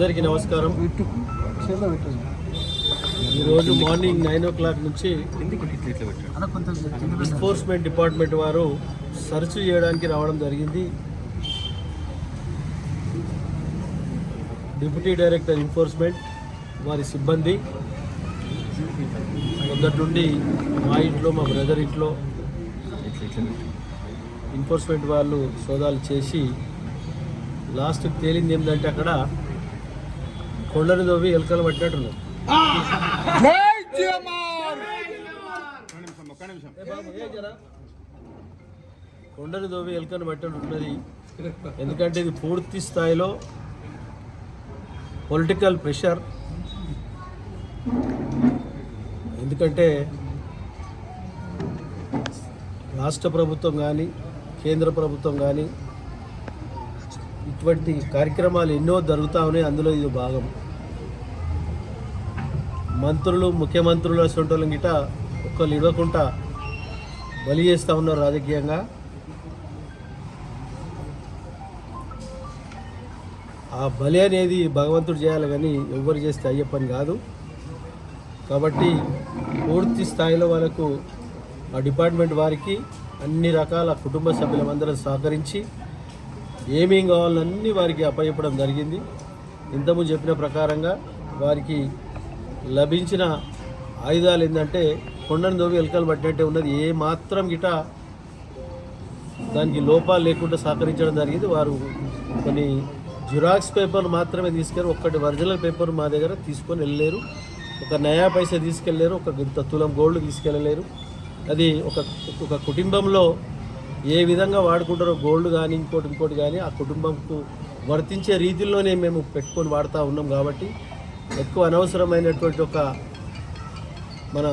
అందరికీ నమస్కారం. ఈరోజు మార్నింగ్ నైన్ ఓ క్లాక్ నుంచి ఎన్ఫోర్స్మెంట్ డిపార్ట్మెంట్ వారు సర్చ్ చేయడానికి రావడం జరిగింది. డిప్యూటీ డైరెక్టర్ ఎన్ఫోర్స్మెంట్ వారి సిబ్బంది. మొదటి మా ఇంట్లో మా బ్రదర్ ఇంట్లో ఎన్ఫోర్స్మెంట్ వాళ్ళు సోదాలు చేసి లాస్ట్కి తేలింది ఏంటంటే అక్కడ కొండను దోవి ఎలుకలు పట్టినట్టున్నారు. ఏ బాబు, కొండను ఎలుకను పట్టినట్టున్నది. ఎందుకంటే ఇది పూర్తి స్థాయిలో పొలిటికల్ ప్రెషర్ ఎందుకంటే రాష్ట్ర ప్రభుత్వం కానీ కేంద్ర ప్రభుత్వం కానీ ఇటువంటి కార్యక్రమాలు ఎన్నో జరుగుతూ ఉన్నాయి. అందులో ఇది భాగం. మంత్రులు ముఖ్యమంత్రులు అసలు గిట ఒక్కళ్ళు ఇవ్వకుండా బలి చేస్తూ ఉన్నారు రాజకీయంగా. ఆ బలి అనేది భగవంతుడు చేయాలి కానీ ఎవరు చేస్తే అయ్యే పని కాదు. కాబట్టి పూర్తి స్థాయిలో వాళ్ళకు ఆ డిపార్ట్మెంట్ వారికి అన్ని రకాల కుటుంబ సభ్యులందరూ సహకరించి ఏమేం కావాలన్నీ వారికి అప్పచెప్పడం జరిగింది. ఇంతకుముందు చెప్పిన ప్రకారంగా వారికి లభించిన ఆయుధాలు ఏంటంటే కొండను దోవి ఎలకలు పట్టినట్టే ఉన్నది. ఏ మాత్రం గిట దానికి లోపాలు లేకుండా సహకరించడం జరిగింది. వారు కొన్ని జిరాక్స్ పేపర్ మాత్రమే తీసుకెళ్ళి ఒక్కటి ఒరిజినల్ పేపర్ మా దగ్గర తీసుకొని వెళ్ళలేరు. ఒక నయా పైసా తీసుకెళ్ళలేరు. ఒక ఇంత తులం గోల్డ్ తీసుకెళ్ళలేరు. అది ఒక ఒక కుటుంబంలో ఏ విధంగా వాడుకుంటారో గోల్డ్ కానీ ఇంకోటి ఇంకోటి కానీ ఆ కుటుంబంకు వర్తించే రీతిలోనే మేము పెట్టుకొని వాడుతూ ఉన్నాం కాబట్టి ఎక్కువ అనవసరమైనటువంటి ఒక మన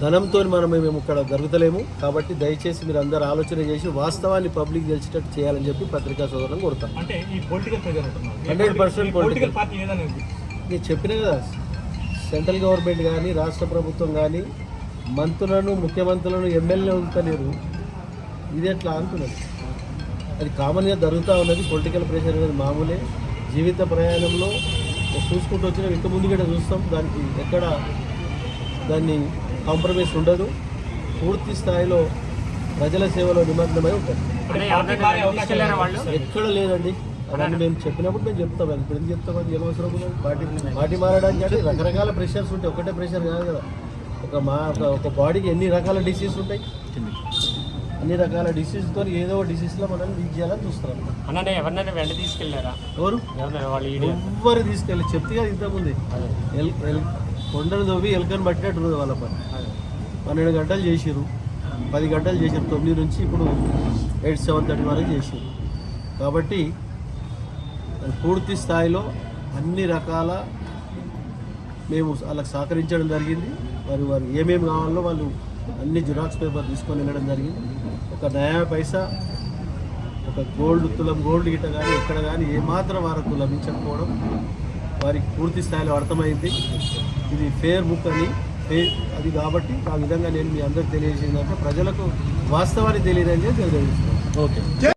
ధనంతో మనం మేము ఇక్కడ జరుగుతలేము. కాబట్టి దయచేసి మీరు అందరూ ఆలోచన చేసి వాస్తవాన్ని పబ్లిక్ తెలిసేటట్టు చేయాలని చెప్పి పత్రికా సోదరులను కొడతాం అంటే ఈ పొలిటికల్ ప్రెజర్ అంటున్నారు 100% ఈ పొలిటికల్. పార్టీ ఏదనేది నేను చెప్పిన కదా సెంట్రల్ గవర్నమెంట్ కానీ రాష్ట్ర ప్రభుత్వం కానీ మంత్రులను ముఖ్యమంత్రులను ఎమ్మెల్యే ఉంటలేరు ఇది ఎట్లా అంటున్నది అది కామన్గా జరుగుతూ ఉన్నది పొలిటికల్ ప్రెషర్ అనేది మామూలే. జీవిత ప్రయాణంలో చూసుకుంటూ వచ్చిన ఇంత ముందు కూడా చూస్తాం. దానికి ఎక్కడ దాన్ని కాంప్రమైజ్ ఉండదు. పూర్తి స్థాయిలో ప్రజల సేవలో నిమగ్నమై ఉంటుంది ఎక్కడ లేదండి. అవన్నీ మేము చెప్పినప్పుడు మేము చెప్తాం. అది ఇప్పుడు ఎందుకు చెప్తాం? అది ఏమవసరం? పార్టీ పార్టీ మారడానికి అంటే రకరకాల ప్రెషర్స్ ఉంటాయి. ఒకటే ప్రెషర్ కాదు కదా. ఒక మా ఒక- ఒక బాడీకి ఎన్ని రకాల డిసీజ్ ఉంటాయి? అన్ని రకాల డిసీజ్తో ఏదో ఒక డిసీజ్లో మనల్ని లీక్ చేయాలని చూస్తున్నాం అన్ననే ఎవరినైనా వెంట తీసుకెళ్ళారా ఎవరు? వాళ్ళు ఎవ్వరు తీసుకెళ్ళి చెప్తే కదా ఇంతకుముందు. ఎల్ ఎల్ కొండను దవ్వి ఎలుకని పట్టినట్టు వాళ్ళ పని. పన్నెండు గంటలు చేసిర్రు. పది గంటలు చేసిర్రు. తొమ్మిది నుంచి ఇప్పుడు ఎయిట్ సెవెన్ థర్టీ వరకు చేసిర్రు. కాబట్టి పూర్తి స్థాయిలో అన్ని రకాల మేము వాళ్ళకి సహకరించడం జరిగింది. వారు వారు ఏమేమి కావాలో వాళ్ళు అన్ని జిరాక్స్ పేపర్ తీసుకొని వెళ్ళడం జరిగింది. ఒక నయా పైసా ఒక గోల్డ్ తులం గోల్డ్ గిట్ట కానీ ఎక్కడ కానీ ఏమాత్రం వారికి లభించకపోవడం వారికి పూర్తి స్థాయిలో అర్థమైంది. ఇది ఫేర్ బుక్ అని ఫేర్ అది కాబట్టి ఆ విధంగా నేను మీ అందరికి తెలియజేసిందంటే ప్రజలకు వాస్తవాన్ని తెలియదని తెలియజేస్తున్నాను. ఓకే.